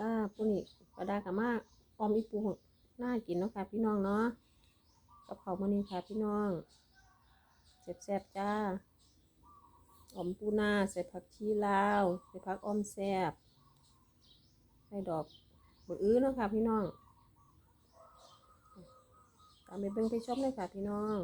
จ้าผู้นี้ปลาดากะมากออมอีปูน่ากินเนาะค่ะพี่น้องเนาะกับเขามื้อนี้ค่ะพี่น้องแซ่บๆจ้าออมปูนาใส่ผักชีลาวใส่ผักอ้อมแซ่บใส่ดอกบักอื้อเนาะค่ะพี่น้องตามไปเบิ่งไปชมเลยค่ะพี่น้อง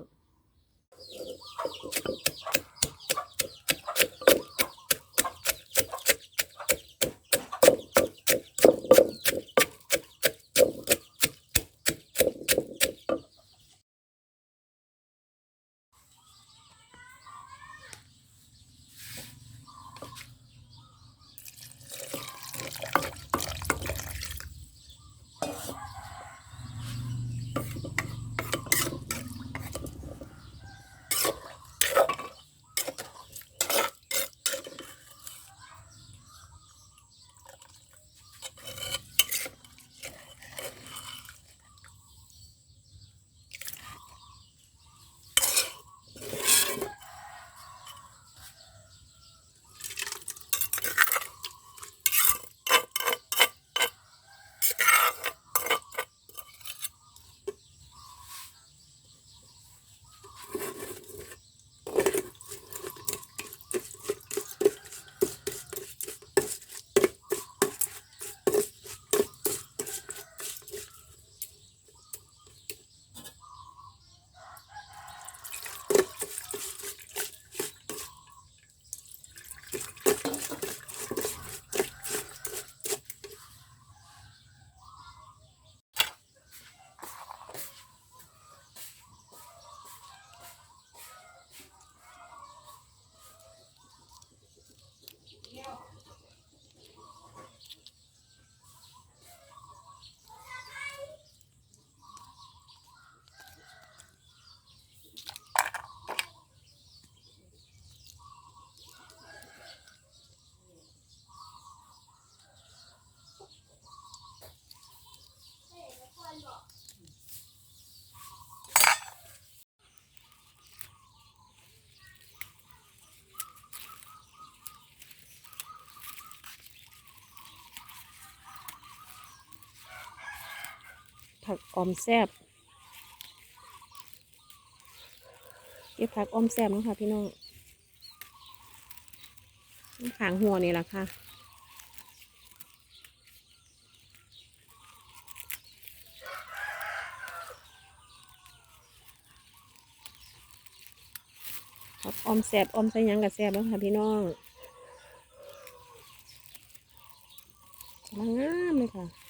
ผักออมแซบเก็บผักออมแซบนะคะพี่น้องขางหัวนี่แหละค่ะผักออมแซบออมใส่ยังกับแซบแล้วค่ะพี่น้องกำลังงามเลยค่ะ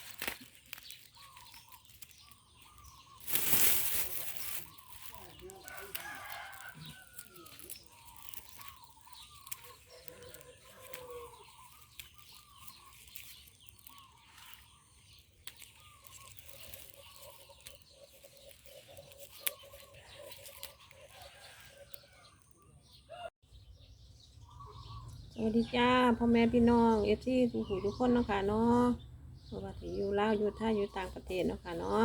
สวัสดีจ้าพ่อแม่พี่น้องเอฟซีทุกผู้ทุกคนเนาะค่ะเนาะเพราะว่าที่อยู่ลาวอยู่ท่าอยู่ต่างประเทศเนาะค่ะเนาะ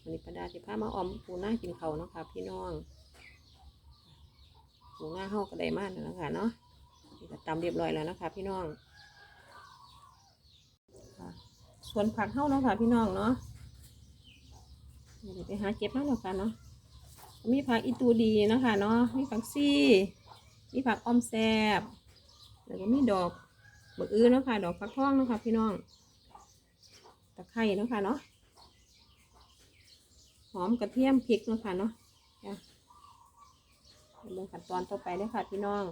วันนี้ประดาสิพามาออมปูหน้ากินเขาเนาะค่ะพี่น้องปูหน้าเฮาก็ได้มากแล้วเนาะค่ะเนาะนี่ก็ตำเรียบร้อยแล้วนะคะ พี่น้องส่วนผักเฮาเนาะค่ะพี่น้องเนาะเดี๋ยวไปหาเก็บมาเนาะค่ะเนาะมีผักอีตูดีเนาะค่ะเนาะมีผักซี่ มีผักออมแซบ แล้วก็มีดอกบักอื้อเนาะค่ะ ดอกฟักทองเนาะค่ะ พี่น้อง ตะไคร้เนาะค่ะเนาะ หอมกระเทียมพริกเนาะค่ะเนาะเดี๋ยวเบิ่งขั้นตอนต่อไปเลยค่ะพี่น้อง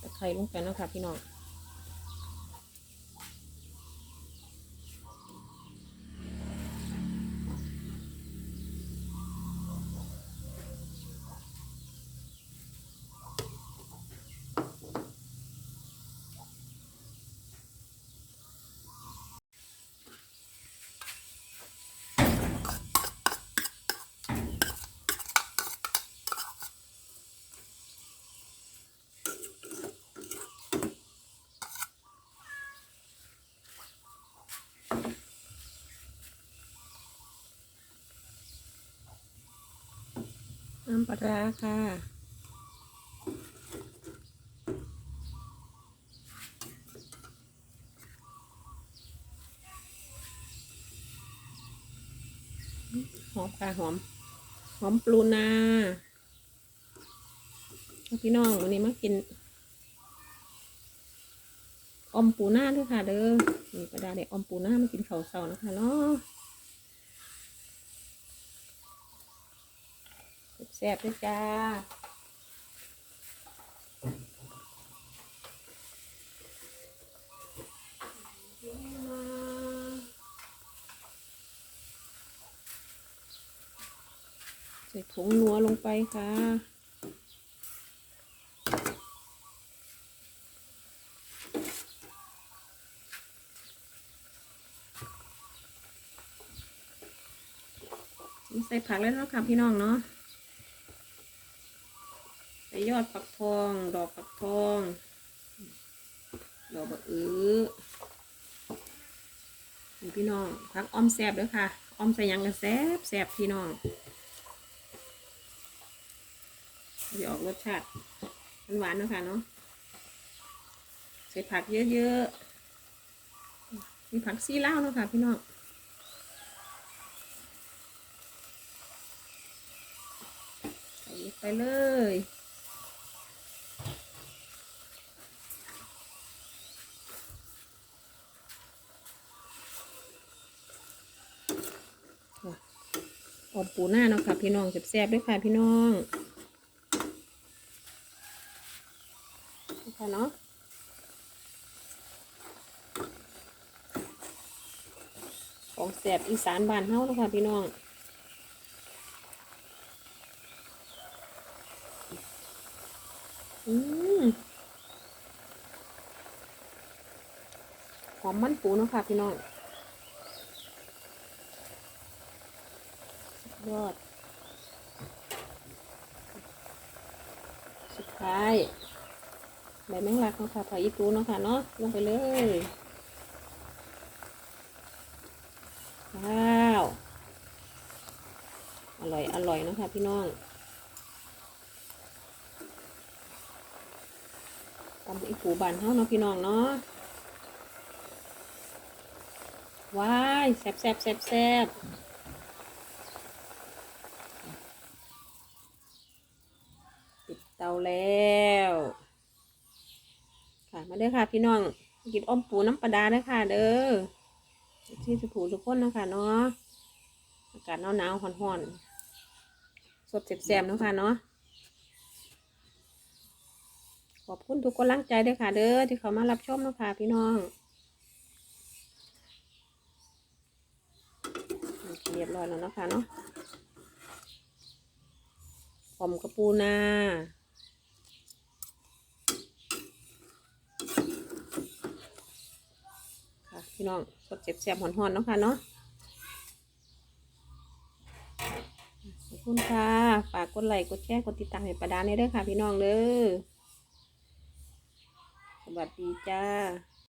ตะไคร้ลงไปเนาะค่ะพี่น้องำปลาค่ะ หอมค่ะหอม หอมปลูนาพี่น้องวันนี้มากินอมปูนาด้วยค่ะเด้อนี่ประดาเด็กอมปูนามากินข้าวเสานะคะเนาะ แซ่บด้วยจ้าใส่ผงนัวลงไปค่ะใส่ผักแล้วเนาะค่ะพี่น้องเนาะ ยอดผักทอง ดอกผักทอง ดอกบะอื้อนี่พี่น้องผักออมแซบด้วยค่ะออมใส่ยังกันแซบแซบพี่น้องจะออกรสชาติหวานนะคะเนาะใส่ผักเยอะๆมีผักซีเล่าวเนาะค่ะพี่น้องใส่ไปเลย อมปูหน้าเนาะค่ะพี่น้องแซ่บๆด้วยค่ะพี่น้องค่ะเนาะของแซ่บอีสานบ้านเฮาเนาะค่ะพี่น้องอืมหอมมันปูเนาะค่ะพี่น้อง ยอด สุดท้ายใบแมงลักเนาะค่ะผักอีตูเนาะค่ะเนาะลงไปเลยว้าวอร่อยอร่อยเนาะค่ะพี่น้องตำอีปูบานเฮาเนาะพี่น้องเนาะว้ายแซ่บแซ่บแซ่บแซ่บ ปิดเตาแล้ว ค่ะ มาเด้อค่ะพี่น้องกินอ้อมปูน้ำปลาดาเด้อค่ะ เด้อที่สุผูทุกคนนะคะเนาะอากาศหนาวหนาวๆร้อนๆสดแซ่บๆเนะคะเนาะขอบคุณทุกคนร่างใจด้วยค่ะ เด้อที่เขามารับชมนะคะพี่น้องเรียบร้อยแล้วนะคะเนาะหอมกระปูนา ค่ะ พี่น้องสดเจ็บแสบหอนๆเนาะค่ะเนาะขอบคุณค่ะ ฝากกดไลค์กดแชร์กดติดตามให้ประดานให้ด้วยค่ะ พี่น้องเด้อสวัสดีจ้า